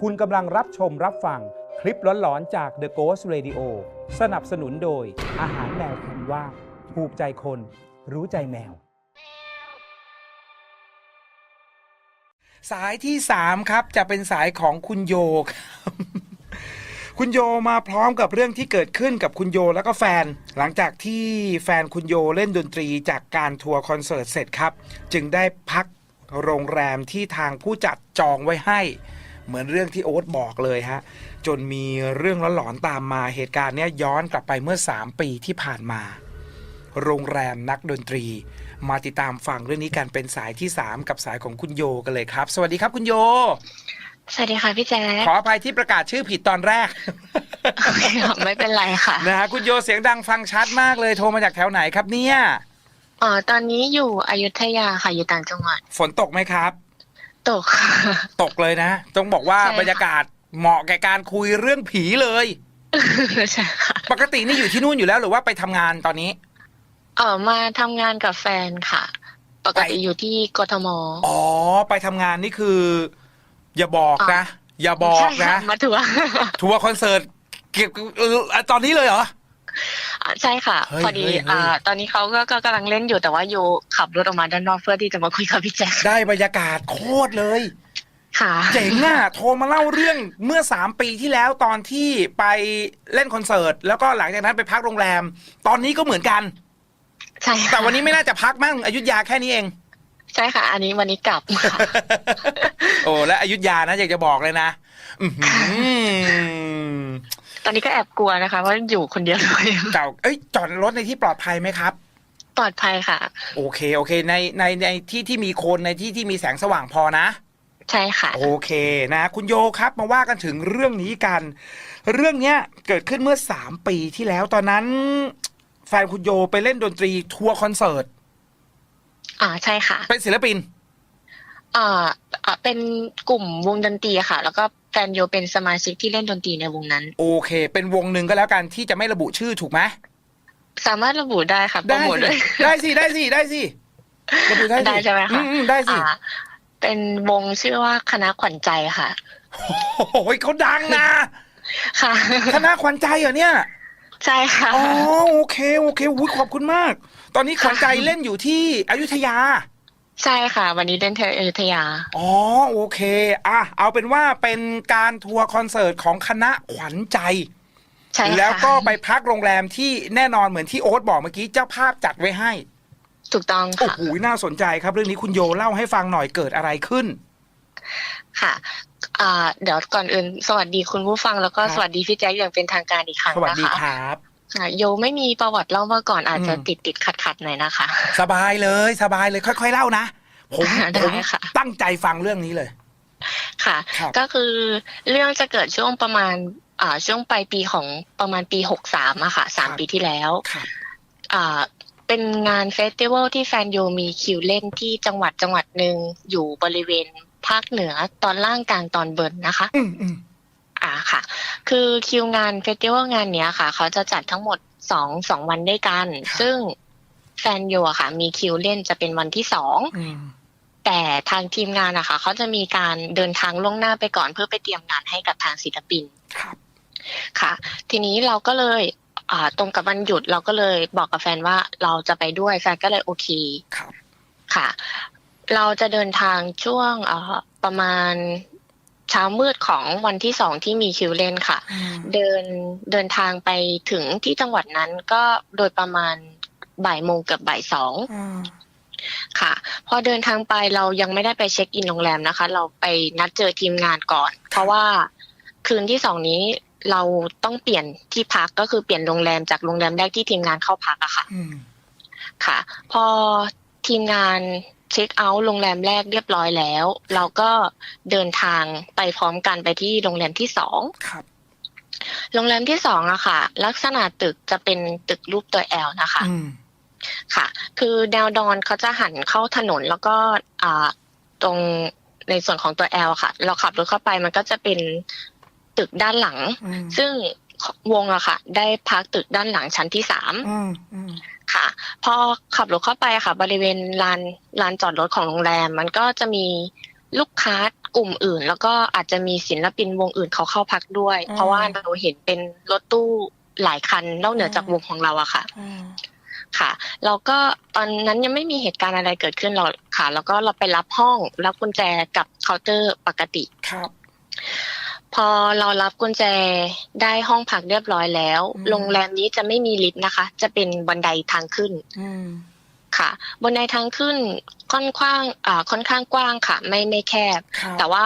คุณกำลังรับชมรับฟังคลิปหลอนๆจาก The Ghost Radio สนับสนุนโดย อาหารแมวคุณว่าถูกใจคน รู้ใจแมว สายที่3ครับจะเป็นสายของคุณโยครับ คุณโยมาพร้อมกับเรื่องที่เกิดขึ้นกับคุณโยแล้วก็แฟน หลังจากที่แฟนคุณโยเล่นดนตรีจากการทัวร์คอนเสิร์ตเสร็จครับ จึงได้พักโรงแรมที่ทางผู้จัดจองไว้ให้ เหมือนเรื่องที่โอ๊ตบอกเลยฮะ จนมีเรื่องหลอนๆตามมาเหตุการณ์เนี้ยย้อนกลับไปเมื่อ 3 ปีที่ผ่านมา โรงแรมนักดนตรี มาติดตามฟังเรื่องนี้กันเป็นสายที่ 3 กับสายของคุณโยกันเลยครับ สวัสดีครับคุณโย สวัสดีค่ะพี่แจ๊คขออภัยที่ประกาศชื่อผิดตอนแรกโอเคค่ะไม่เป็นไรค่ะนะฮะคุณโยเสียงดังฟังชัดมากเลยโทรมาจากแถวไหนครับเนี่ยอ๋อตอนนี้อยู่อยุธยาค่ะอยู่ต่างจังหวัด ฝนตกไหมครับ ตกค่ะตกเลยนะ ต้องบอกว่าใช่ค่ะ บรรยากาศเหมาะแก่การคุยเรื่องผีเลย ใช่ค่ะปกตินี่อยู่ที่นู่นอยู่แล้วหรือว่าไปทำงานตอนนี้ เออมาทำงานกับแฟนค่ะ ปกติอยู่ที่กทม อ๋อ ไปทำงานนี่คือ อย่าบอกนะ อย่าบอกใช่นะค่ะมาทัวร์ทัวร์คอนเสิร์ตเกี่ยวกับเอ่อตอนนี้เลยเหรออ่า ใช่ค่ะ เฮ้ยพอดีเฮ้ยเฮ้ย อ่าตอนนี้เขาก็ก็กำลังเล่นอยู่แต่ว่าอยู่ขับรถออกมาด้านนอกเพื่อที่จะมาคุยกับพี่แจ๊คได้บรรยากาศโคตรเลย ค่ะ เจ๋งอะ โทรมาเล่าเรื่องเมื่อ 3 ปีที่แล้วตอนที่ไปเล่นคอนเสิร์ต แล้วก็หลังจากนั้นไปพักโรงแรม ตอนนี้ก็เหมือนกัน ใช่ค่ะแต่วันนี้ไม่น่าจะพักมั้งอยุธยาแค่นี้เอง ใช่ค่ะ อันนี้วันนี้กลับค่ะ โอ้และอยุธยานะอยากจะบอกเลยนะอื้อหือ ตอนนี้ก็แอบกลัวนะคะว่าอยู่คนเดียวด้วยเก่าเอ้ยจอดรถในที่ปลอดภัยไหมครับ ปลอดภัยค่ะ โอเคโอเค ในในในที่ที่มีคนในที่ที่มีแสงสว่างพอนะ ใช่ค่ะ โอเคนะ คุณโยครับมาว่ากันถึงเรื่องนี้กัน เรื่องเนี้ยเกิดขึ้นเมื่อ3ปีที่แล้วตอนนั้น แฟนคุณโยไปเล่นดนตรีทัวร์คอนเสิร์ต อ่าใช่ค่ะ เป็นศิลปินอ่า อ่าเป็นกลุ่มวงดนตรีค่ะ แล้วก็แฟนโยเป็นสมาชิกที่เล่นดนตรีในวงนั้น โอเค เป็นวงหนึ่งก็แล้วกันที่จะไม่ระบุชื่อถูกไหมสามารถระบุได้ค่ะโปรได้โมทสิด้วยได้สิได้สิได้สิระบุได้สิได้ใช่ไหมคะอือืได้สิ อ่าเป็นวงชื่อว่าคณะขวัญใจค่ะ โอ้โหเขาดังนะค่ะ คณะขวัญใจเหรอเนี่ย ใช่ค่ะ อ๋อ โอเค โอเคอุ้ยขอบคุณมาก ตอนนี้ขวัญใจเล่นอยู่ที่อยุธยา ใช่ค่ะ วันนี้เล่นเทอยุธยา อ๋อโอเคอะเอาเป็นว่าเป็นการทัวร์คอนเสิร์ตของคณะขวัญใจ ใช่ค่ะแล้วก็ไปพักโรงแรมที่แน่นอนเหมือนที่โอ๊ตบอกเมื่อกี้เจ้าภาพจัดไว้ให้ ถูกต้องโอ้ค่ะ โหน่าสนใจครับ เรื่องนี้คุณโยเล่าให้ฟังหน่อยเกิดอะไรขึ้น ค่ะอ่าเดี๋ยวก่อนอื่น สวัสดีคุณผู้ฟังแล้วก็ครับ สวัสดีพี่แจ๊คอย่างเป็นทางการอีกครั้งสวัสนะดีคะ ครับ ค่ะโยไม่มีประวัติเล่ามาก่อนอาจจะอืมติดติดขัดขัดๆหน่อยนะคะ สบายเลยสบายเลยค่อย ๆ เล่านะผมได้ผมค่ะตั้งใจฟังเรื่องนี้เลย ค่ะครับก็คือเรื่องจะเกิดช่วงประมาณอ่าช่วงปลายปีของประมาณปีหกสามอะค่ะสามปีที่แล้วครับอ่าเป็นงานเฟสติวัลที่แฟนโยมีคิวเล่นที่จังหวัดจังหวัดหนึ่งอยู่บริเวณภาคเหนือตอนล่างกลางตอนบนนะคะ อืมอืมอ่าค่ะ คือคิวงานเฟสติวัลงานเนี้ยค่ะ เขาจะจัดทั้งหมดสองสองวันด้วยกัน ซึ่งแฟนโยอะค่ะ มีคิวเล่นจะเป็นวันที่สอง อืม แต่ทางทีมงานอะค่ะเขาจะมีการเดินทางล่วงหน้าไปก่อนเพื่อไปเตรียมงานให้กับทางศิลปินครับ ค่ะ ทีนี้เราก็เลยอ่าตรงกับวันหยุดเราก็เลยบอกกับแฟนว่าเราจะไปด้วยแฟนก็เลยโอเคครับ ค่ะ เราจะเดินทางช่วงอ่าประมาณเช้ามืดของวันที่สองที่มีคิวเล่นค่ะอืมเดินเดินทางไปถึงที่จังหวัดนั้นก็โดยประมาณบ่ายโมงเกับบ่ายสองอืมค่ะ พอเดินทางไปเรายังไม่ได้ไปเช็คอินโรงแรมนะคะ เราไปนัดเจอทีมงานก่อน เพราะว่าคืนที่สองนี้เราต้องเปลี่ยนที่พักก็คือเปลี่ยนโรงแรมจากโรงแรมแรกที่ทีมงานเข้าพักอะค่ะอืมค่ะ พอทีมงาน เช็คเอาท์โรงแรมแรกเรียบร้อยแล้ว เราก็เดินทางไปพร้อมกันไปที่โรงแรมที่สองครับโรงแรมที่สองอะค่ะ ลักษณะตึกจะเป็นตึกรูปตัวแอลนะคะอืมค่ะ คือแนวดอนเขาจะหันเข้าถนนแล้วก็อ่าตรงในส่วนของตัวแอลค่ะ เราขับรถเข้าไปมันก็จะเป็นตึกด้านหลังอืมซึ่ง วงอะค่ะ ได้พักตึกด้านหลังชั้นที่สามอืมอืมค่ะ พอขับรถเข้าไปค่ะ บริเวณลานลานจอดรถของโรงแรม มันก็จะมีลูกค้ากลุ่มอื่น แล้วก็อาจจะมีศิลปินวงอื่นเขาเข้าพักด้วยอืมเพราะว่าเราเห็นเป็นรถตู้หลายคันนอกเหนือจากวงของเราอะค่ะ อืมค่ะเราก็ตอนนั้นยังไม่มีเหตุการณ์อะไรเกิดขึ้นเราค่ะ แล้วก็เราไปรับห้องรับกุญแจกับเคาน์เตอร์ปกติ ครับ พอเรารับกุญแจได้ห้องพักเรียบร้อยแล้วอืมโรงแรมนี้จะไม่มีลิฟต์นะคะ จะเป็นบันไดทางขึ้นอืมค่ะบันไดทางขึ้นค่อนข้างอ่าค่อนข้างกว้างค่ะ ไม่ไม่แคบครับแต่ว่า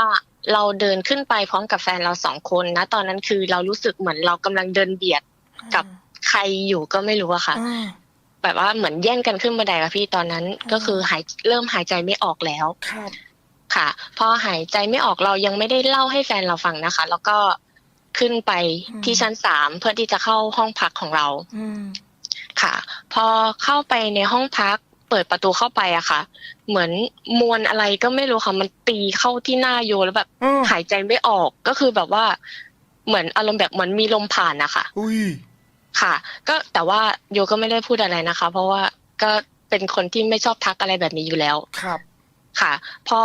เราเดินขึ้นไปพร้อมกับแฟนเราสองคนนะ ตอนนั้นคือเรารู้สึกเหมือนเรากำลังเดินเบียดกับใครอยู่ก็ไม่รู้อะค่ะอ่าแบบว่าเหมือนแย่งกันขึ้นบันไดค่ะพี่ตอนนั้นอืมก็คือหายเริ่มหายใจไม่ออกแล้ว ครับค่ะ พอหายใจไม่ออกเรายังไม่ได้เล่าให้แฟนเราฟังนะคะ แล้วก็ขึ้นไปที่ชั้นสามเพื่อที่จะเข้าห้องพักของเราอืมค่ะ พอเข้าไปในห้องพักเปิดประตูเข้าไปอะค่ะ เหมือนมวลอะไรก็ไม่รู้ค่ะ มันตีเข้าที่หน้าโยแล้วแบบอืมหายใจไม่ออกก็คือแบบว่า เหมือนอารมณ์แบบเหมือนมีลมผ่านนะคะอุ้ยค่ะ ก็แต่ว่าโยก็ไม่ได้พูดอะไรนะคะ เพราะว่าก็เป็นคนที่ไม่ชอบทักอะไรแบบนี้อยู่แล้ว ครับ ค่ะ พอ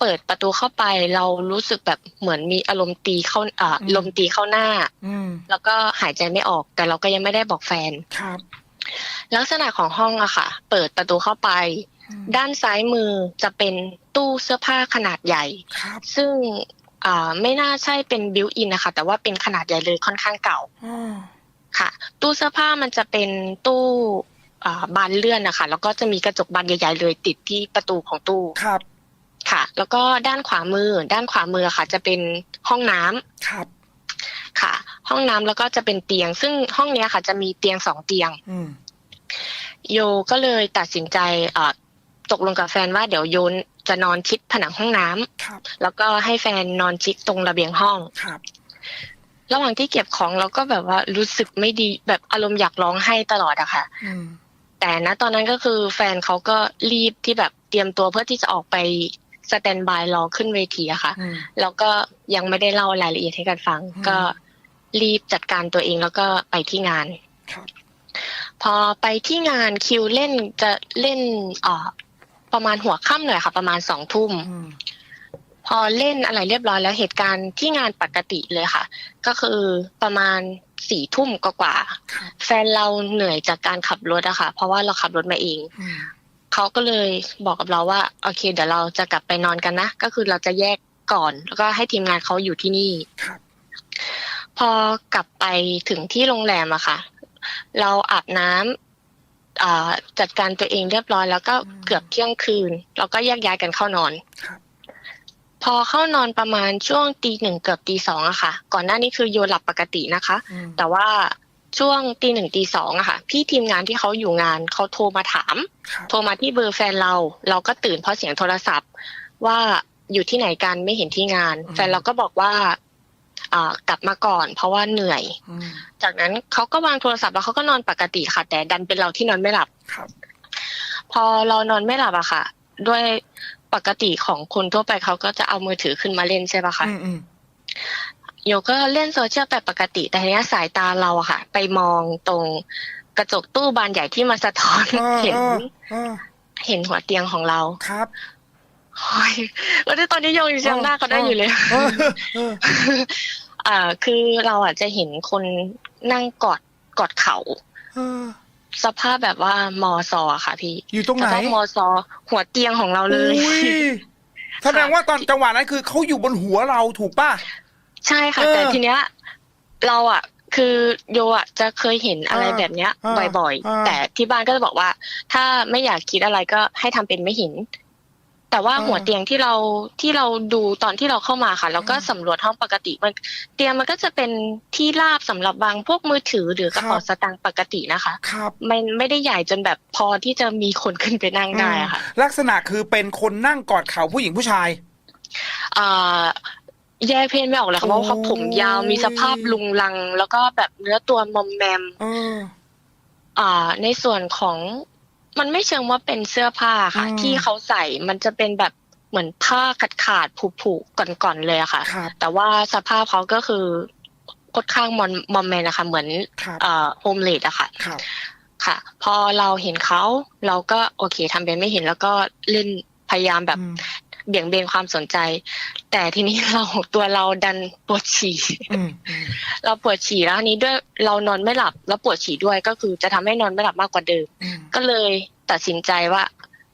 เปิดประตูเข้าไปเรารู้สึกแบบเหมือนมีอารมณ์ตีเข้าอ่าลมตีเข้าหน้าอืมแล้วก็หายใจไม่ออก แต่เราก็ยังไม่ได้บอกแฟนครับ ลักษณะของห้องอะค่ะ เปิดประตูเข้าไปอืมด้านซ้ายมือจะเป็นตู้เสื้อผ้าขนาดใหญ่ครับซึ่งอ่าไม่น่าใช่เป็นบิวอินนะคะ แต่ว่าเป็นขนาดใหญ่เลยค่อนข้างเก่าอ่าค่ะ ตู้เสื้อผ้ามันจะเป็นตู้อ่า บานเลื่อนนะคะแล้วก็จะมีกระจกบานใหญ่ ๆ เลยติดที่ประตูของตู้ครับ ค่ะ แล้วก็ด้านขวามือ ด้านขวามือค่ะ จะเป็นห้องน้ำครับ ค่ะ ห้องน้ำแล้วก็จะเป็นเตียง ซึ่งห้องเนี้ยค่ะ จะมีเตียงสองเตียงอืมโยก็เลยตัดสินใจอ่าตกลงกับแฟนว่าเดี๋ยวโยนจะนอนชิดผนังห้องน้ำครับ แล้วก็ให้แฟนนอนชิดตรงระเบียงห้องครับระหว่างที่เก็บของเราก็แบบว่ารู้สึกไม่ดีแบบอารมณ์อยากร้องไห้ตลอดอะค่ะอืม แต่ณตอนนั้นก็คือแฟนเขาก็รีบที่แบบเตรียมตัวเพื่อที่จะออกไปสแตนบายรอขึ้นเวทีอะค่ะอืมแล้วก็ยังไม่ได้เล่ารายละเอียดให้กันฟังอืมก็รีบจัดการตัวเองแล้วก็ไปที่งานครับพอไปที่งานคิวเล่นจะเล่นเอ่อประมาณหัวค่ำหน่อยค่ะ ประมาณสองทุ่มอืมพอเล่นอะไรเรียบร้อยแล้วเหตุการณ์ที่งานปกติเลยค่ะ ก็คือประมาณ สี่ทุ่มกว่าๆครับแฟนเราเหนื่อยจากการขับรถอะค่ะ เพราะว่าเราขับรถมาเองอืมเขาก็เลยบอกกับเราว่าโอเค เดี๋ยวเราจะกลับไปนอนกันนะก็คือเราจะแยกก่อน แล้วก็ให้ทีมงานเขาอยู่ที่นี่ครับพอกลับไปถึงที่โรงแรมอะค่ะ เราอาบน้ำอ่าจัดการตัวเองเรียบร้อยแล้วก็เกือบเที่ยงคืน เราก็แยกย้ายกันเข้านอนครับ พอเข้านอนประมาณช่วงตีหนึ่งเกือบตีสองอะค่ะ ก่อนหน้านี้คือโยหลับปกตินะคะอืมแต่ว่าช่วงตีหนึ่งตีสองอะค่ะ พี่ทีมงานที่เขาอยู่งานเขาโทรมาถามครับโทรมาที่เบอร์แฟนเรา เราก็ตื่นเพราะเสียงโทรศัพท์ ว่าอยู่ที่ไหนกันไม่เห็นที่งาน แฟนเราก็บอกว่าอ่ากลับมาก่อน เพราะว่าเหนื่อยอืมจากนั้นเขาก็วางโทรศัพท์แล้วเขาก็นอนปกติค่ะ แต่ดันเป็นเราที่นอนไม่หลับครับพอเรานอนไม่หลับอะค่ะ ด้วย ปกติของคนทั่วไปเขาก็จะเอามือถือขึ้นมาเล่นใช่ปะคะอืมอืมโยก็เล่นโซเชียลแบบปกติ แต่ทีเนี้ยสายตาเราอะค่ะ ไปมองตรงกระจกตู้บานใหญ่ที่มาสะท้อนอ่าเห็นอ่าอ่าเห็นหัวเตียงของเราครับโอ้ยแล้วตอนนี้โยยังจำหน้าเขาได้อยู่เลยเออเอออ่า คือเราอะจะเห็นคนนั่งกอดกอดเข่าเออ สภาพแบบว่ามอซออะค่ะพี่อยู่ตรงสไหนภาพมอซอหัวเตียงของเราเลยอุ้ยแสดงว่าตอนจังหวะนั้นคือเขาอยู่บนหัวเราถูกป่ะใช่ค่ะเออแต่ทีเนี้ย เราอะ คือโยอะจะเคยเห็นอะไรอ่าแบบเนี้ยอ่าบ่อยอ่าๆแต่ที่บ้านก็จะบอกว่า ถ้าไม่อยากคิดอะไรก็ให้ทำเป็นไม่เห็น แต่ว่าอ่าหัวเตียงที่เราที่เราดูตอนที่เราเข้ามาค่ะ แล้วก็อ่าสำรวจห้องปกติมันเตียงมันก็จะเป็นที่ราบสำหรับวางพวกมือถือหรือกระเป๋าครับสตางค์ปกตินะคะครับมันไม่ได้ใหญ่จนแบบพอที่จะมีคนขึ้นไปนั่งได้อะค่ะอืมลักษณะคือเป็นคนนั่งกอดเข่าผู้หญิงผู้ชายอ่าแยกเพศไม่ออกเลยค่ะเพราะว่าเขาผมยาวโอ้ยมีสภาพลุงลัง แล้วก็แบบเนื้อตัวมอมแมมเอออ่า ในส่วนของ มันไม่เชิงว่าเป็นเสื้อผ้าค่ะอืมที่เขาใส่มันจะเป็นแบบเหมือนผ้าขาดขาดๆผุๆก่อนๆเลยอะค่ะครับแต่ว่าสภาพเขาก็คือค่อนข้างมอมมอมแมนนะคะเหมือนครับอ่าโฮมเลดอะค่ะครับค่ะ พอเราเห็นเขาเราก็โอเคทำเป็นไม่เห็นแล้วก็เล่นพยายามแบบอืม เบี่ยงเบนความสนใจ แต่ทีนี้เราตัวเราดันปวดฉี่อืมอืมเราปวดฉี่แล้วอันนี้ด้วยเรานอนไม่หลับ แล้วปวดฉี่ด้วยก็คือจะทำให้นอนไม่หลับมากกว่าเดิมอืมก็เลยตัดสินใจว่า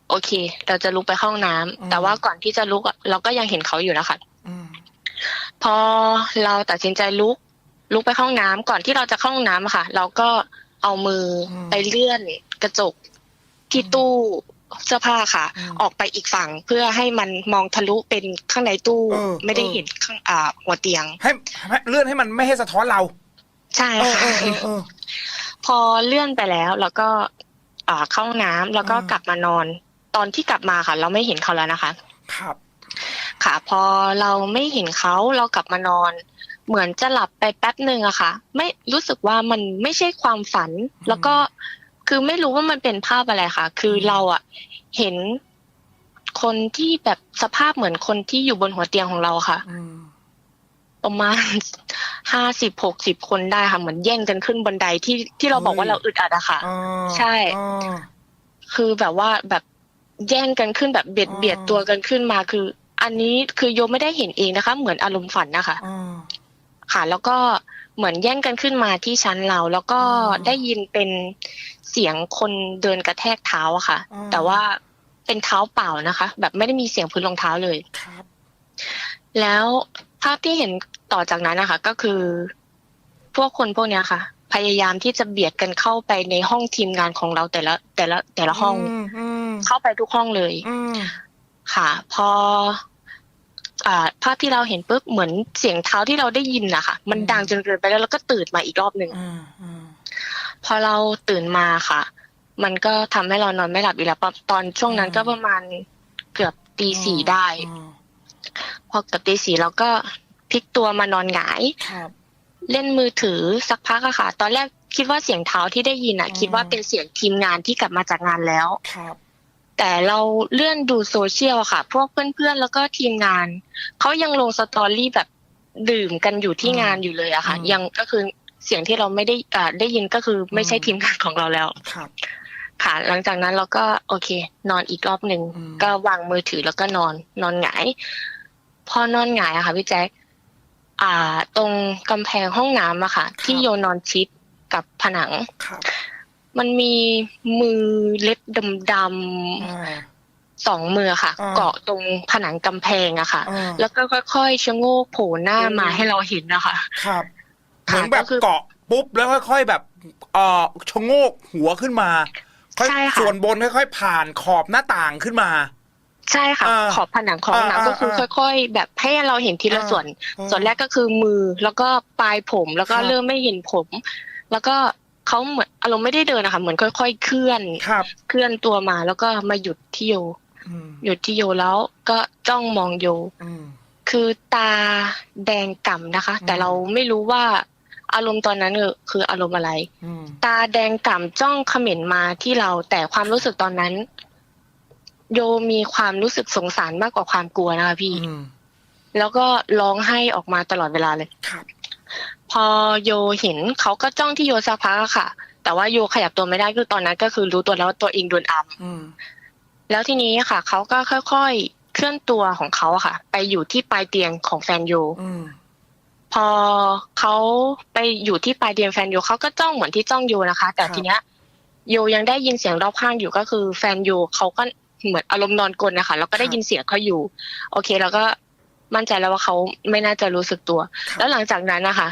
โอเค เราจะลุกไปเข้าห้องน้ำอืมแต่ว่าก่อนที่จะลุกอะเราก็ยังเห็นเขาอยู่นะคะอืมพอเราตัดสินใจลุก ลุกไปเข้าห้องน้ำก่อนที่เราจะเข้าห้องน้ำอะค่ะ เราก็เอามืออมไปเลื่อนกระจกที่ตู้ เสื้อผ้าค่ะอืมออกไปอีกฝั่งเพื่อให้มันมองทะลุเป็นข้างในตู้เออไม่ได้เออเห็นข้างอ่าหัวเตียงให้ให้เลื่อนให้มันไม่ให้สะท้อนเรา ใช่เออค่ะเออเออเออพอเลื่อนไปแล้วแล้วก็อ่าเข้าห้องน้ำแล้วก็อืมกลับมานอน ตอนที่กลับมาค่ะ เราไม่เห็นเขาแล้วนะคะ ครับ ค่ะ พอเราไม่เห็นเขาเรากลับมานอนเหมือนจะหลับไปแป๊บหนึ่งอะค่ะ ไม่รู้สึกว่ามันไม่ใช่ความฝัน แล้วก็ คือไม่รู้ว่ามันเป็นภาพอะไรค่ะ คือเราอะเห็นคนที่แบบสภาพเหมือนคนที่อยู่บนหัวเตียงของเราค่ะอืมประมาณห้าสิบหกสิบคนได้ค่ะ เหมือนแย่งกันขึ้นบันไดที่ที่เราบอกว่าเราอึดอัดอะค่ะอ๋อใช่อ๋อคือแบบว่าแบบแย่งกันขึ้นแบบเบียดอ๋อเบียดตัวกันขึ้นมา คือ อันนี้คือโยไม่ได้เห็นเองนะคะ เหมือนอารมณ์ฝันนะคะอ๋อค่ะ แล้วก็ เหมือนแย่งกันขึ้นมาที่ชั้นเรา แล้วก็อ๋อได้ยินเป็นเสียงคนเดินกระแทกเท้าอะค่ะอ๋อแต่ว่าเป็นเท้าเปล่านะคะ แบบไม่ได้มีเสียงพื้นรองเท้าเลยครับแล้วภาพที่เห็นต่อจากนั้นนะคะ ก็คือ พวกคนพวกเนี้ยค่ะ พยายามที่จะเบียดกันเข้าไปในห้องทีมงานของเราแต่ละ แต่ละแต่ละห้องมอืมเข้าไปทุกห้องเลยอืมค่ะ พออ่า ภาพที่เราเห็นปุ๊บเหมือนเสียงเท้าที่เราได้ยินนะคะมันดังจนเกินไปแล้วแล้วก็ตื่นมาอีกรอบหนึ่งอืมอืมพอเราตื่นมาค่ะ มันก็ทำให้เรานอนไม่หลับอีกแล้วปะตอนช่วงนั้นก็ประมาณเกือบตีสี่ได้อืมพอเกือบตีสี่เราก็พลิกตัวมานอนหงายครับเล่นมือถือสักพักอะค่ะ ตอนแรกคิดว่าเสียงเท้าที่ได้ยินอะอืมคิดว่าเป็นเสียงทีมงานที่กลับมาจากงานแล้วครับ แต่เราเลื่อนดูโซเชียลอะค่ะ พวกเพื่อนๆแล้วก็ทีมงานเขายังลงสตอรี่แบบดื่มกันอยู่ที่งานอยู่เลยอะค่ะอืมยังก็คือเสียงที่เราไม่ได้อ่าได้ยินก็คือไม่ใช่อืมทีมงานของเราแล้วครับค่ะ หลังจากนั้นเราก็โอเค นอนอีกรอบหนึ่งอืมก็วางมือถือแล้วก็นอน นอนหงาย พอนอนหงายอะค่ะพี่แจ๊คอ่า ตรงกำแพงห้องน้ำอะค่ะ ที่โยนอนชิดกับผนังครับ มันมีมือเล็บดำอ่าๆสองมือค่ะอ่าเกาะตรงผนังกำแพงอะค่ะอ่าแล้วก็ค่อยๆชะโงกโผล่หน้ามาให้เราเห็นนะคะครับเหค่ะมือนแบบก็คือเกาะปุ๊บแล้วค่อยๆแบบเอ่อชะโงกหัวขึ้นมาค่อยใช่ค่ะส่วนบนค่อยๆ ผ่านขอบหน้าต่างขึ้นมา ใช่ค่ะอ่าขอบผนังของหนังอ่าก็คืออ่าค่อย ๆ แบบให้เราเห็นทีละอ่าส่วนอ่าส่วนแรกก็คือมือแล้วก็ปลายผมแล้วก็ครับเริ่มไม่เห็นผม แล้วก็ เขาเหมือนอารมณ์ไม่ได้เดินนะคะเหมือนค่อย ๆ เคลื่อนครับเคลื่อนตัวมาแล้วก็มาหยุดที่โยอืมหยุดที่โยแล้วก็จ้องมองโยอืมคือตาแดงก่ำนะคะอืมแต่เราไม่รู้ว่าอารมณ์ตอนนั้นเออคืออารมณ์อะไรอืมตาแดงก่ำจ้องเขม็นมาที่เรา แต่ความรู้สึกตอนนั้น โยมีความรู้สึกสงสารมากกว่าความกลัวนะคะพี่อืมแล้วก็ร้องไห้ออกมาตลอดเวลาเลยครับ พอโยเห็นเขาก็จ้องที่โยสักพักอะค่ะ แต่ว่าโยขยับตัวไม่ได้คือตอนนั้น ก็คือรู้ตัวแล้วว่าตัวเองโดนอัมอืมแล้วทีนี้ค่ะเขาก็ค่อยๆเคลื่อนตัวของเขาอะค่ะ ไปอยู่ที่ปลายเตียงของแฟนโยอืมพอเขาไปอยู่ที่ปลายเตียงแฟนโยเขาก็จ้องเหมือนที่จ้องโยนะคะ แต่ครับทีเนี้ยโยยังได้ยินเสียงรอบข้างอยู่ก็คือ แฟนโยเขาก็เหมือนอารมณ์นอนกลนนะคะแล้วก็ได้ยินเสียงเขาอยู่ โอเค แล้วก็มั่นใจแล้วว่าเขาไม่น่าจะรู้สึกตัวครับแล้วหลังจากนั้นนะคะ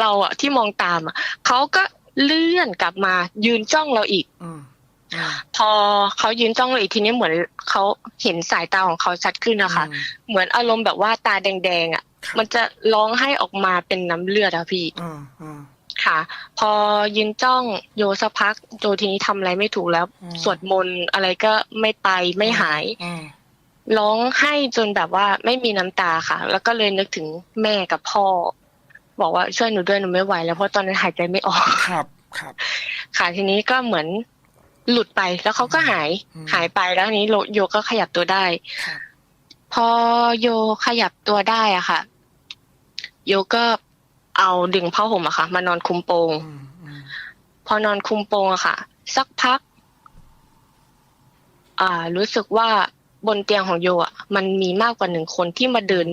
เราอะที่มองตามอะเขาก็เลื่อนกลับมายืนจ้องเราอีกอืมอืมพอเขายืนจ้องเราอีกทีนี้เหมือนเขาเห็นสายตาของเขาชัดขึ้นนะคะอืมเหมือนอารมณ์แบบว่าตาแดงๆอะครับมันจะร้องให้ออกมาเป็นน้ำเลือดอะพี่อืมอืมค่ะ พอยืนจ้องโยสักพักโยทีนี้ทำอะไรไม่ถูกแล้วอืมสวดมนต์อะไรก็ไม่ไปไม่หายอืมร้องไห้จนแบบว่าไม่มีน้ำตาค่ะ แล้วก็เลยนึกถึงแม่กับพ่อ บอกว่าช่วยหนูด้วยหนูไม่ไหวแล้วเพราะตอนนั้นหายใจไม่ออกครับครับ ค่ะทีนี้ก็เหมือนหลุดไปแล้วเขาก็หายอืมหายไปแล้วทีนี้โลโยก็ขยับตัวได้ครับพอโยขยับตัวได้อะค่ะ โยก็เอาดึงผ้าห่มอะค่ะ มานอนคุมโปงอืมอืมพอนอนคุมโปงอะค่ะ สักพัก อ่า รู้สึกว่าบนเตียงของโยอะมันมีมากกว่าหนึ่งคนที่มาเดิน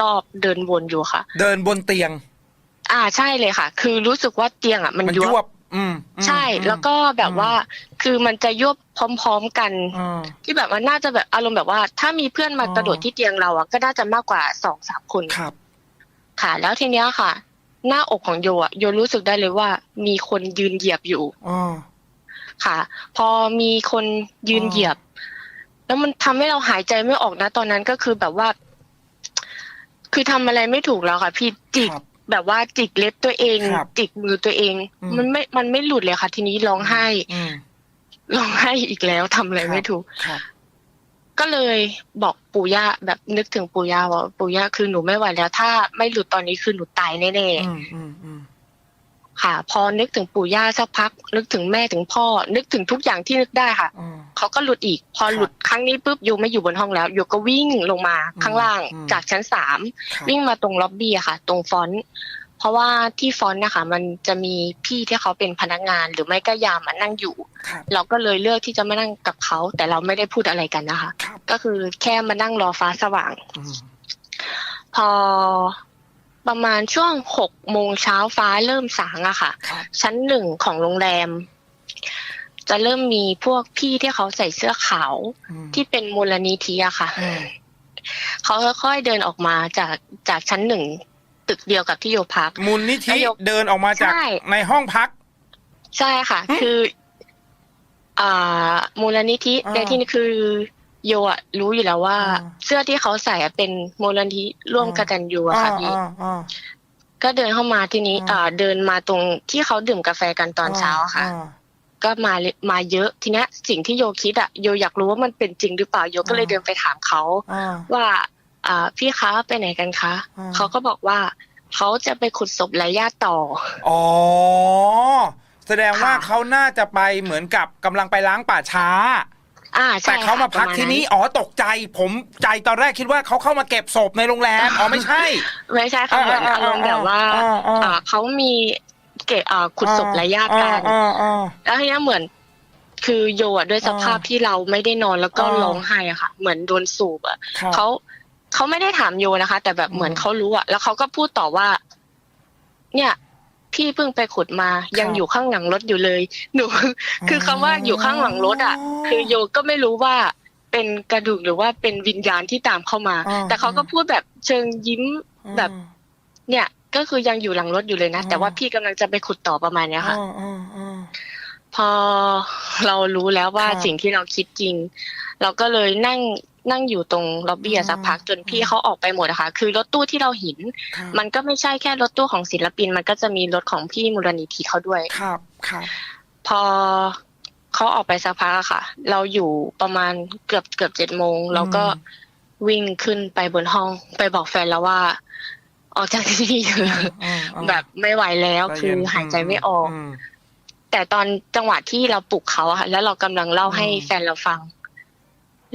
รอบๆเดินวนอยู่ค่ะ เดินบนเตียง อ่าใช่เลยค่ะ คือรู้สึกว่าเตียงอะมันมันยุยวบ บ อืมอืมใช่ อืม แล้วก็แบบว่า คือมันจะยุบพร้อมๆกัน อ่า ที่แบบว่าน่าจะแบบอารมณ์แบบว่า ถ้ามีเพื่อนมาอ๋อ กระโดดที่เตียงเราอะก็น่าจะมากกว่าสองสามคนครับ ค่ะ แล้วทีเนี้ยค่ะ หน้าอกของโยอะโยรู้สึกได้เลยว่า มีคนยืนเหยียบอยู่อ๋อ ค่ะ พอมีคนยืนอ๋อ เหยียบ แล้วมันทำให้เราหายใจไม่ออกนะ ตอนนั้นก็คือแบบว่า คือทำอะไรไม่ถูกแล้วค่ะ พี่จิก ครับ แบบว่าจิกเล็บตัวเอง ครับจิกมือตัวเอง อืม มันไม่ มันไม่หลุดเลยค่ะ ทีนี้ร้องไห้อืม ร้องไห้อีกแล้วทำอะไรไม่ถูก ครับ ก็เลยบอกปู่ย่าแบบนึกถึงปู่ย่าว่าปู่ย่าคือหนูไม่ไหวแล้ว ถ้าไม่หลุดตอนนี้คือหนูตายแน่อืมอืมอืมๆ ค่ะ พอนึกถึงปู่ย่าสักพัก นึกถึงแม่ถึงพ่อ นึกถึงทุกอย่างที่นึกได้ค่ะ อืม เขาก็หลุดอีก พอครับหลุดครั้งนี้ปุ๊บโยไม่อยู่บนห้องแล้วโยก็วิ่งลงมาข้างล่างอืม จากชั้นสาม ครับ วิ่งมาตรงล็อบบี้อะค่ะ ตรงฟอนต์เพราะว่าที่ฟอนต์นะคะมันจะมีพี่ที่เขาเป็นพนักงาน หรือไม่ก็ยามมานั่งอยู่ ครับ เราก็เลยเลือกที่จะมานั่งกับเขา แต่เราไม่ได้พูดอะไรกันนะคะ ครับ ก็คือแค่มานั่งรอฟ้าสว่าง อืม พอ ประมาณช่วงหกโมงเช้าฟ้าเริ่มสางอะค่ะ ครับชั้นหนึ่งของโรงแรม จะเริ่มมีพวกพี่ที่เขาใส่เสื้อขาวอืมที่เป็นมูลนิธิอะค่ะ อืมเขาค่อยๆเดินออกมาจากจากชั้นหนึ่งตึกเดียวกับที่โยพัก มูลนิธินายกเดินออกมาจากใช่ ในห้องพัก ใช่ค่ะ อืมคือ อ่า มูลนิธิอ่า ในที่นี้คือ โยอะรู้อยู่แล้วว่าอ่า เสื้อที่เขาใส่อะเป็นมูลนิธิร่วมกตันยูอะค่ะพี่อ่าอ่าก็เดินเข้ามาทีนี้อ่าอ่าเดินมาตรงที่เขาดื่มกาแฟกันตอนเช้าอะค่ะอ่าก็มาเลยมาเยอะทีเนี้ยสิ่งที่โยคิดอะโยอยากรู้ว่ามันเป็นจริงหรือเปล่าโยก็เลยอ่าเดินไปถามเขาอ่าว่า อ่า พี่คะไปไหนกันคะอ่าเขาก็บอกว่าเขาจะไปขุดศพไร้ญาติต่ออ๋อแสดงว่าค่ะเขาน่าจะไปเหมือนกับกำลังไปล้างป่าช้า อ่าใช่แต่เขามาค่ะพักประณที่นี้อ๋อตกใจ ผมใจตอนแรกคิดว่าเขาเข้ามาเก็บศพในโรงแรมอ๋อไม่ใช่ ไม่ใช่ค่ะเหมือนอ่าอารมณ์แบบว่าอ่าอ่าอ่าเขามีเกะอ่าขุดศพไร้ญาติกันอ่าอ่าแล้วทีเนี้ยเหมือน คือโยอะด้วยสภาพอ่าที่เราไม่ได้นอนแล้วก็อ่าร้องไห้อะค่ะ เหมือนโดนสูบอะครับเขาเขาไม่ได้ถามโยนะคะ แต่แบบอืมเหมือนเขารู้อะแล้วเขาก็พูดต่อว่า เนี่ย พี่เพิ่งไปขุดมายังอยู่ข้างหลังรถอยู่เลย หนู คือคำว่าอยู่ข้างหลังรถอะคือโยก็ไม่รู้ว่าเป็นกระดูกหรือว่าเป็นวิญญาณที่ตามเข้ามาอ่าแต่เขาก็พูดแบบเชิงยิ้มแบบ เนี่ย ก็คือยังอยู่หลังรถอยู่เลยนะอ่าแต่ว่าพี่กำลังจะไปขุดต่อประมาณเนี้ยค่ะอ่าอ่าอ่าพอเรารู้แล้วว่าครับสิ่งที่เราคิดจริง เราก็เลยนั่ง นั่งอยู่ตรงล็อบบี้อะอืมสักพักจนพี่อืมเขาออกไปหมดอะค่ะคือรถตู้ที่เราเห็นครับมันก็ไม่ใช่แค่รถตู้ของศิลปิน มันก็จะมีรถของพี่มูลนิธิเขาด้วยครับครับพอเขาออกไปสักพักอะค่ะ เราอยู่ประมาณเกือบเกือบเจ็ดโมงเราก็วิ่งขึ้นไปบนห้อง ไปบอกแฟนแล้วว่า ออกจากที่นี่เถอะอืมอืมแบบไม่ไหวแล้วใจคืเย็อนหายใจไม่ออกมแต่ตอนจังหวะที่เราปลุกเขาอะค่ะแล้วเรากำลังเล่าให้อืมแฟนเราฟัง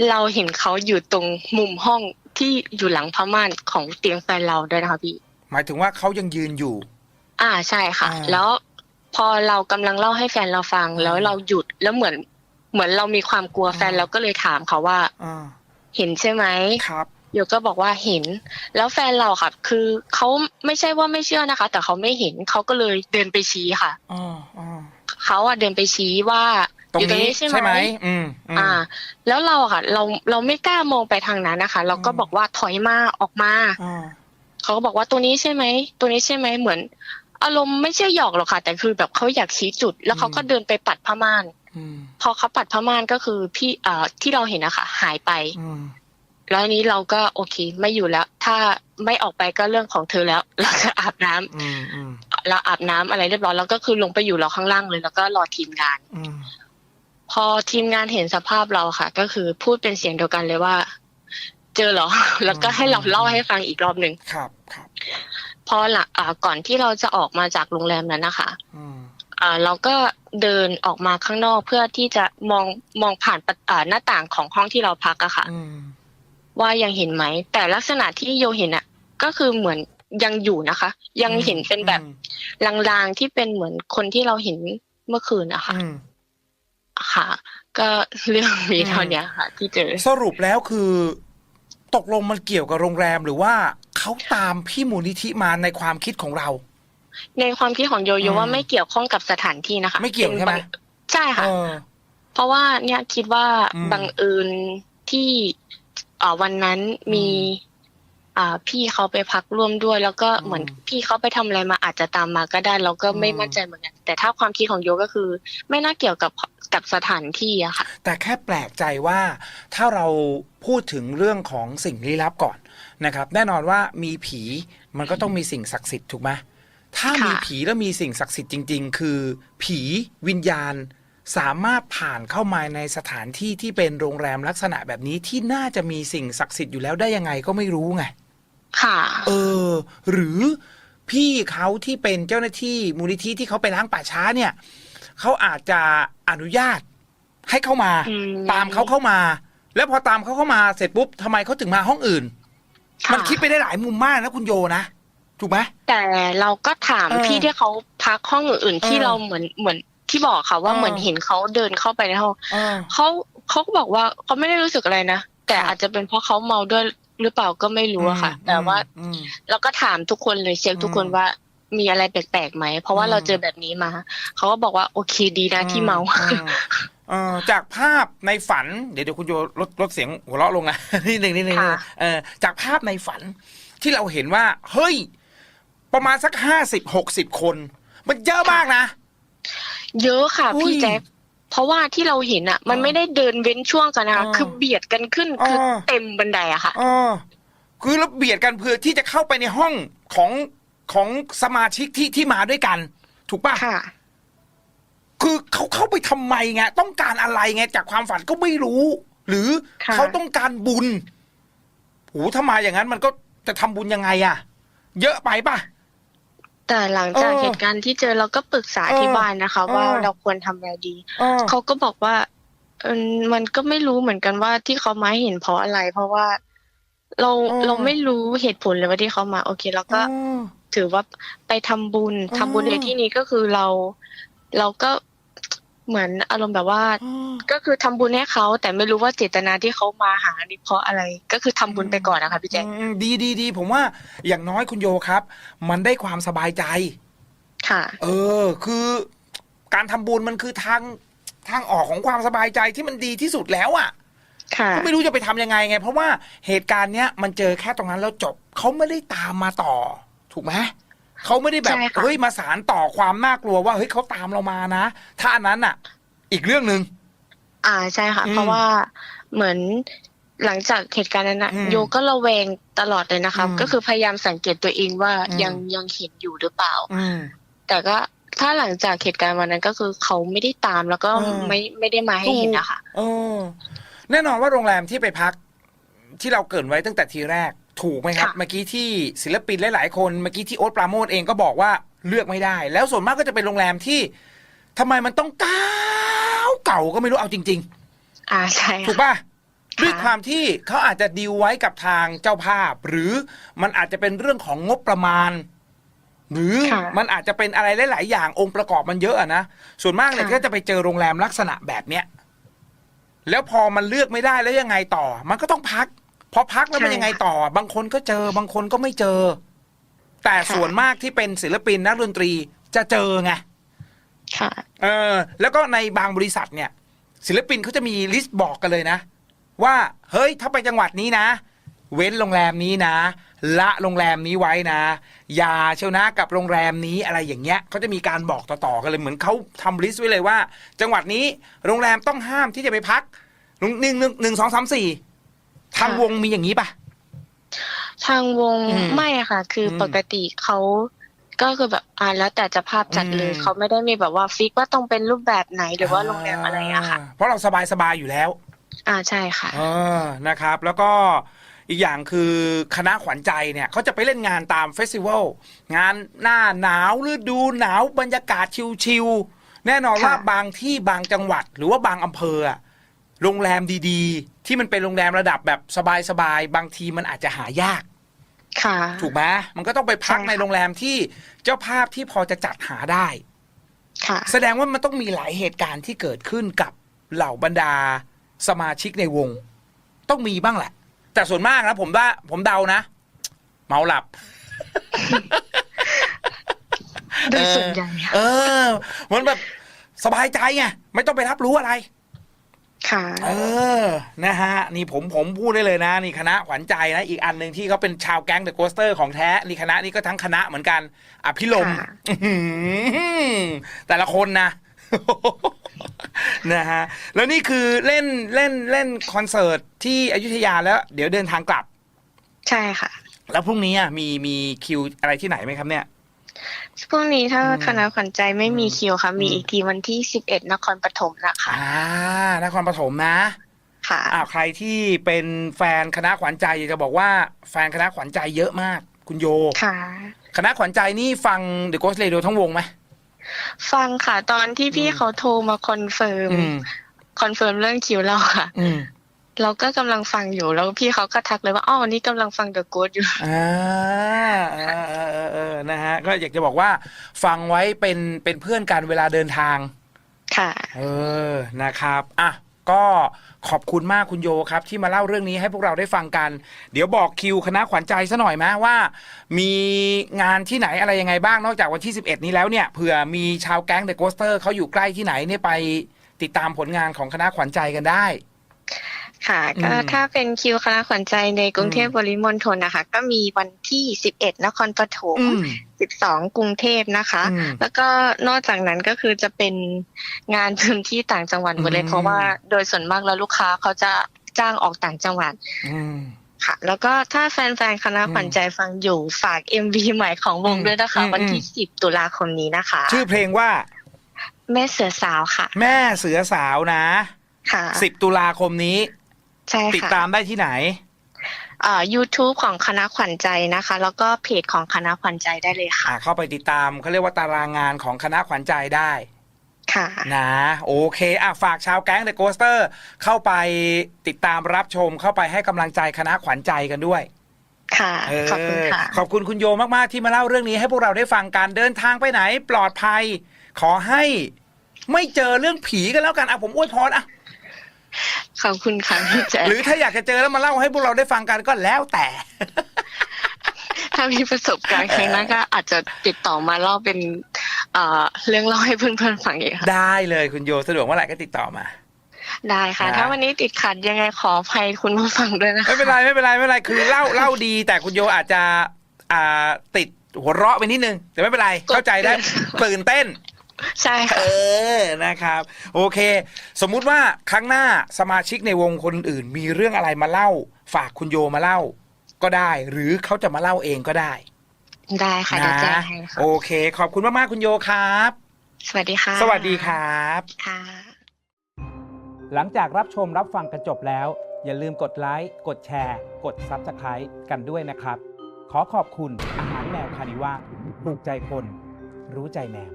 เราเห็นเขาอยู่ตรงมุมห้องที่อยู่หลังผ้าม่านของเตียงแฟนเราด้วยนะคะพี่หมายถึงว่าเขายังยืนอยู่ อ่าใช่ค่ะ อ่า แล้วพอเรากำลังเล่าให้แฟนเราฟังอืมแล้วเราหยุดแล้วเหมือนเหมือนเรามีความกลัวอ่าแฟนเราก็เลยถามเขาว่า อ่าเห็นใช่ไหม ครับ โยก็บอกว่าเห็น แล้วแฟนเราค่ะ คือเขาไม่ใช่ว่าไม่เชื่อนะคะ แต่เขาไม่เห็นเขาก็เลยเดินไปชี้ค่ะอ่าอ่าเขาอะเดินไปชี้ว่า ตรงอยู่ตรงนี้นี้ใช่ใช่ไหไหมมอืมมอ่า แล้วเราอะค่ะ เราเราไม่กล้ามองไปทางนั้นนะคะ เราก็อืมบอกว่าถอยมาออกมาอ่าเขาก็บอกว่าตัวนี้ใช่ไหมตัวนี้ใช่ไหมเหมือน อารมณ์ไม่ใช่หยอกหรอกค่ะ แต่คือแบบเขาอยากชี้จุด แล้วเขาก็เดินไปปัดผ้าม่านอืมพอเขาปัดผ้าม่านก็คือพี่เอ่อที่เราเห็นนะคะหายไปอืมแล้วอันนี้เราก็โอเคไม่อยู่แล้ว ถ้าไม่ออกไปก็เรื่องของเธอแล้วเราจะอาบน้ำอืมอืมเราอาบน้ำอะไรเรียบร้อยแล้วก็คือลงไปอยู่รอข้างล่างเลยแล้วก็รอทีมงานอืม พอทีมงานเห็นสภาพเราค่ะ ก็คือพูดเป็นเสียงเดียวกันเลยว่า เจอเหรอ แล้วก็ให้เราเล่าให้ฟังอีกรอบหนึ่งครับครับพอหลังอ่าก่อนที่เราจะออกมาจากโรงแรมนั้นนะคะอืมอ่าเราก็เดินออกมาข้างนอกเพื่อที่จะมองมองผ่านประอ่าหน้าต่างของห้องที่เราพักอะค่ะอืมว่ายังเห็นไหม แต่ลักษณะที่โยเห็นอะก็คือเหมือนยังอยู่นะคะ ยังเห็นเป็นแบบลางๆที่เป็นเหมือนคนที่เราเห็นเมื่อคืนอะค่ะอืม ค่ะ ก็เรื่องมีเท่านี้ค่ะ ที่เจอ สรุปแล้วคือ ตกลงมันเกี่ยวกับโรงแรมหรือว่าเขาตามพี่มูลนิธิมาในความคิดของเรา ในความคิดของโยโยอืมว่าไม่เกี่ยวข้องกับสถานที่นะคะ ไม่เกี่ยวใช่ไหมป็นบังใช่ค่ะเออเพราะว่าเนี่ยคิดว่าอืมบังเอิญที่อ่าวันนั้นมีอืมอ่าพี่เขาไปพักร่วมด้วย แล้วก็อืมเหมือนพี่เขาไปทำอะไรมาอาจจะตามมาก็ได้ เราก็ไม่อืมมั่นใจเหมือนกันแต่ถ้าความคิดของโยก็คือ ไม่น่าเกี่ยวกับ กับสถานที่อะค่ะ แต่แค่แปลกใจว่าถ้าเราพูดถึงเรื่องของสิ่งลี้ลับก่อนนะครับ แน่นอนว่ามีผีมันก็ต้องมีสิ่งศักดิ์สิทธิ์ถูกไหมถ้ามีค่ะผีแล้วมีสิ่งศักดิ์สิทธิ์จริง ๆ คือ ผีวิญญาณสามารถผ่านเข้ามาในสถานที่ที่เป็นโรงแรมลักษณะแบบนี้ที่น่าจะมีสิ่งศักดิ์สิทธิ์อยู่แล้วได้ยังไงก็ไม่รู้ไง ค่ะ เออ หรือพี่เขาที่เป็นเจ้าหน้าที่มูลนิธิที่เขาไปล้างป่าช้าเนี่ย เขาอาจจะอนุญาตให้เข้ามาอืมตามเขาเข้ามา แล้วพอตามเขาเข้ามาเสร็จปุ๊บทำไมเขาถึงมาห้องอื่นค่ะมันคิดไปได้หลายมุมมากนะคุณโยนะถูกไหมแต่เราก็ถามเออพี่ที่เขาพักห้องอื่นๆที่เออเราเหมือนเหมือนที่บอกค่ะว่าเออเหมือนเห็นเขาเดินเข้าไปในห้องเออเขาเขาก็บอกว่าเขาไม่ได้รู้สึกอะไรนะแต่ครับอาจจะเป็นเพราะเขาเมาด้วยหรือเปล่าก็ไม่รู้อะค่ะอืมแต่ว่าอืมเราก็ถามทุกคนเลยเช็คทุกคนอืมว่า มีอะไรแปลกๆไหม เพราะว่าอืมเราเจอแบบนี้มา เขาก็บอกว่าโอเคดีนะที่เมาออเออจากภาพในฝัน เดี๋ยวเดี๋ยวคุณโยลดลดเสียงหัวเราะลงนะนิดหนึ่งนิดหนึ่งค่ะเออจากภาพในฝัน ที่เราเห็นว่า เฮ้ย ประมาณสักห้าสิบหกสิบคน มันเยอะมากนะ เยอะค่ะอุ้ยพี่แจ็คเพราะว่าที่เราเห็นอะมันเออไม่ได้เดินเว้นช่วงกันนะคะเออคือเบียดกันขึ้นเออคือเต็มบันไดอะค่ะเออคือเราเบียดกันเพื่อที่จะเข้าไปในห้องของ ของสมาชิกที่ที่มาด้วยกัน ถูกป่ะค่ะ คือเขาเข้าไปทำไมไงต้องการอะไรไงจากความฝันก็ไม่รู้ หรือค่ะ เขาต้องการบุญโหถ้ามาอย่างนั้นมันก็จะทำบุญยังไงอะเยอะไปป่ะ แต่หลังจากเออเหตุการณ์ที่เจอเราก็ปรึกษาเออที่บ้านนะคะ ว่าเออ เราควรทำอะไรดีเออเขาก็บอกว่าเออมันก็ไม่รู้เหมือนกันว่าที่เขามาให้เห็นเพราะอะไร เพราะว่า เราเออ เราไม่รู้เหตุผลเลยว่าที่เขามา โอเคเราก็เออ ถือว่าไปทำบุญเออทำบุญในที่นี้ก็คือเรา เราก็เหมือนอารมณ์แบบว่าเออก็คือทำบุญให้เขาแต่ไม่รู้ว่าเจตนาที่เขามาหานี่เพราะอะไร ก็คือทำบุญไปก่อนนะคะพี่แจ๊คอืมดีดีดีผมว่าอย่างน้อยคุณโยครับ มันได้ความสบายใจ ค่ะ เออ คือการทำบุญมันคือทางทางออกของความสบายใจที่มันดีที่สุดแล้วอะ่ะค่ะก็ไม่รู้จะไปทำยังไงไง เพราะว่าเหตุการณ์เนี้ยมันเจอแค่ตรงนั้นแล้วจบเขาไม่ได้ตามมาต่อ ถูกไหมเขาไม่ได้แบบ ใช่ค่ะ เฮ้ย มาสารต่อความน่ากลัวว่า เฮ้ยเขาตามเรามานะ ถ้าอันนั้นอะ อีกเรื่องหนึ่ง อ่าใช่ค่ะ อืมเพราะว่าเหมือนหลังจากเหตุการณ์นั้นนะอืมโยก็ระแวงตลอดเลยนะคะ อืมก็คือพยายามสังเกตตัวเองว่าอืม ยังยังเห็นอยู่หรือเปล่า อืม แต่ก็ถ้าหลังจากเหตุการณ์วันนั้นก็คือเขาไม่ได้ตามแล้วก็เออไม่ไม่ได้มาให้เห็นนะคะ เออแน่นอนว่าโรงแรมที่ไปพัก ที่เราเกรินไว้ตั้งแต่ทีแรก ถูกไหมครับค่ะเมื่อกี้ที่ศิลปินหลาย ๆ คนเมื่อกี้ที่โอ๊ตปราโมทเองก็บอกว่าเลือกไม่ได้ แล้วส่วนมากก็จะเป็นโรงแรมที่ทำไมมันต้องเก่าเก่าก็ไม่รู้เอาจริง อ่าใช่ๆ ถูกค่ะ ป่ะค่ะ ด้วยความที่เขาอาจจะดีลไว้กับทางเจ้าภาพ หรือมันอาจจะเป็นเรื่องของงบประมาณ หรือค่ะมันอาจจะเป็นอะไรหลาย ๆ อย่างองค์ประกอบมันเยอะอะนะส่วนมากเนี่ยค่ะ ก็จะไปเจอโรงแรมลักษณะแบบเนี้ยแล้วพอมันเลือกไม่ได้แล้วยังไงต่อ มันก็ต้องพัก พอพักแล้วมันยังไงต่อ บางคนก็เจอบางคนก็ไม่เจอ แต่ส่วนมากที่เป็นศิลปินนักดนตรีจะเจอไงค่ะ เออ แล้วก็ในบางบริษัทเนี่ย ศิลปินเขาจะมีลิสต์บอกกันเลยนะ ว่าเฮ้ยถ้าไปจังหวัดนี้นะ เว้นโรงแรมนี้นะ ละโรงแรมนี้ไว้นะอย่าเชียวนะกับโรงแรมนี้อะไรอย่างเงี้ยเขาจะมีการบอกต่อๆกันเลยเหมือนเขาทำลิสต์ไว้เลยว่า จังหวัดนี้โรงแรมต้องห้ามที่จะไปพักหนึ่งหนึ่งหนึ่งหนึ่งสองสามสี่ ทางค่ะวงมีอย่างนี้ปะทางวงอืมไม่อะค่ะ คืออมปกติเขาก็คือแบบอ่าแล้วแต่เจะภาพจัดเลยอืมเขาไม่ได้มีแบบว่าฟิกว่าต้องเป็นรูปแบบไหนหรือว่าโรงแรมอะไรอะค่ะ เพราะเราสบายสบายๆอยู่แล้ว อ่าใช่ค่ะเออนะครับ แล้วก็อีกอย่างคือคณะขวัญใจเนี่ยเขาจะไปเล่นงานตามเฟสติวัลงานหน้าหนาวฤดูหนาวบรรยากาศชิลๆแน่นอนว่าค่ะบางที่บางจังหวัดหรือว่าบางอำเภออะ โรงแรมดีๆ ที่มันเป็นโรงแรมระดับแบบสบายๆ บางทีมันอาจจะหายาก ค่ะ ถูกไหมมันก็ต้องไปพักใช่ค่ะ ในโรงแรมที่เจ้าภาพที่พอจะจัดหาได้ ค่ะ แสดงว่ามันต้องมีหลายเหตุการณ์ที่เกิดขึ้นกับเหล่าบรรดาสมาชิกในวง ต้องมีบ้างแหละ แต่ส่วนมากนะผมว่าผมเดานะ เมาหลับ โดยส่วนใหญ่ค่ะเออเหมือนแบบสบายใจไงไม่ต้องไปรับรู้อะไร ค่ะ เออ นะฮะ นี่ผมผมพูดได้เลยนะ นี่คณะขวัญใจนะ อีกอันหนึ่งที่เขาเป็นชาวแก๊งเดอะโกสเตอร์ของแท้ นี่คณะนี้ก็ทั้งคณะเหมือนกัน อภิลมย์ค่ะ อื้อหือแต่ละคนนะ นะฮะ แล้วนี่คือเล่นเล่นเล่นคอนเสิร์ตที่อยุธยาแล้ว เดี๋ยวเดินทางกลับ ใช่ค่ะ แล้วพรุ่งนี้อะมีมีคิวอะไรที่ไหนไหมครับเนี่ย พรุ่งนี้ถ้าอืมคณะขวัญใจไม่มีอืมคิวค่ะ มีอืมอีกทีวันที่สิบเอ็ดนครปฐมนะคะอ่านครปฐมนะค่ะอ่าใครที่เป็นแฟนคณะขวัญใจอยากจะบอกว่าแฟนคณะขวัญใจเยอะมาก คุณโยค่ะ คณะขวัญใจนี่ฟัง The Ghost Radio ทั้งวงไหมฟังค่ะ ตอนที่พี่อืมเขาโทรมาคอนเฟิร์มอืมคอนเฟิร์มเรื่องคิวเราค่ะอืม เราก็กำลังฟังอยู่แล้วพี่เขาก็ทักเลยว่าอ๋อวันนี้กำลังฟังเดอะกู๊ดอยู่อ่าเออนะฮะก็อยากจะบอกว่า ฟังไว้เป็นเป็นเพื่อนกันเวลาเดินทาง ค่ะ เออนะครับอะก็ขอบคุณมากคุณโยครับ ที่มาเล่าเรื่องนี้ให้พวกเราได้ฟังกัน เดี๋ยวบอกคิวคณะขวัญใจซะหน่อยไหมว่า มีงานที่ไหนอะไรยังไงบ้างนอกจากวันที่ 11 นี้แล้วเนี่ยเผื่อมีชาวแก๊งเดอะโกสเตอร์เขาอยู่ใกล้ที่ไหนเนี่ยไปติดตามผลงานของคณะขวัญใจกันได้ ค่ะ ก็อืมถ้าเป็นคิวคณะขวัญใจในกรุงเทพอืมปริมณฑลนะคะ ก็มีวันที่สิบเอ็ดนครปฐมอืมสิบสองกรุงเทพนะคะอืมแล้วก็นอกจากนั้นก็คือจะเป็นงานพื้นที่ต่างจังหวัดหมดเลอืยมเพราะว่าโดยส่วนมากแล้วลูกค้าเขาจะจ้างออกต่างจังหวัดอืมค่ะ แล้วก็ถ้าแฟนๆคณะขวัญใจฟังอยู่ฝาก MV ใหม่ของวงอืมด้วยนะคะอืมวันที่สิบตุลาคมนี้นะคะ ชื่อเพลงว่า แม่เสือสาวค่ะ แม่เสือสาวนะค่ะ10ตุลาคมนี้ ใช่ติดค่ะตามได้ที่ไหน อ่า YouTube ของคณะขวัญใจนะคะ แล้วก็เพจของคณะขวัญใจได้เลยค่ะ อ่าเข้าไปติดตามเขาเรียกว่าตารางงานของคณะขวัญใจได้ ค่ะ นะโอเคอะฝากชาวแก๊งเดอะโกสเตอร์เข้าไปติดตามรับชมเข้าไปให้กำลังใจคณะขวัญใจกันด้วยค่ะเออขอบคุณค่ะขอบคุณคุณโยมากๆที่มาเล่าเรื่องนี้ให้พวกเราได้ฟังการเดินทางไปไหนปลอดภัย ขอให้ไม่เจอเรื่องผีกันแล้วกันอะผมอวยพรอะ ขอบคุณค่ะพี่แจ๊คหรือถ้าอยากจะเจอแล้วมาเล่าให้พวกเราได้ฟังกันก็แล้วแต่ ถ้ามีประสบการณ์ครั้งหนั้นก็อาจจะติดต่อมาเล่าเป็นเอ่อเรื่องเล่าให้เพื่อนๆฟังเองค่ะ ได้เลยคุณโยสะดวกเมื่อไหร่ก็ติดต่อมา ได้ค่ะนะถ้าวันนี้ติดขัดยังไงขออภัยคุณผู้ฟังด้วยนะคะ ไม่เป็นไรไม่เป็นไรไม่เป็นไรคือเล่าเล่าดี แต่คุณโยอาจจะอ่าติดหัวเราะไปนิดนึงแต่ไม่เป็นไรเข้าใจได้ตื่นเต้น ใช่ค่ะ เออนะครับ โอเค สมมุติว่าครั้งหน้าสมาชิกในวงคนอื่น มีเรื่องอะไรมาเล่า ฝากคุณโยมาเล่า ก็ได้ หรือเขาจะมาเล่าเองก็ได้ได้ค่ะเดี๋ยวนะแจ้งให้ค่ะ โอเค ขอบคุณมากๆคุณโยครับ สวัสดีค่ะ สวัสดีครับ ค่ะ หลังจากรับชมรับฟังกันจบแล้ว อย่าลืมกดไลค์ กดแชร์ กด Subscribe กันด้วยนะครับ ขอขอบคุณอาหารแมวคานิว่าถูกใจคน รู้ใจแมว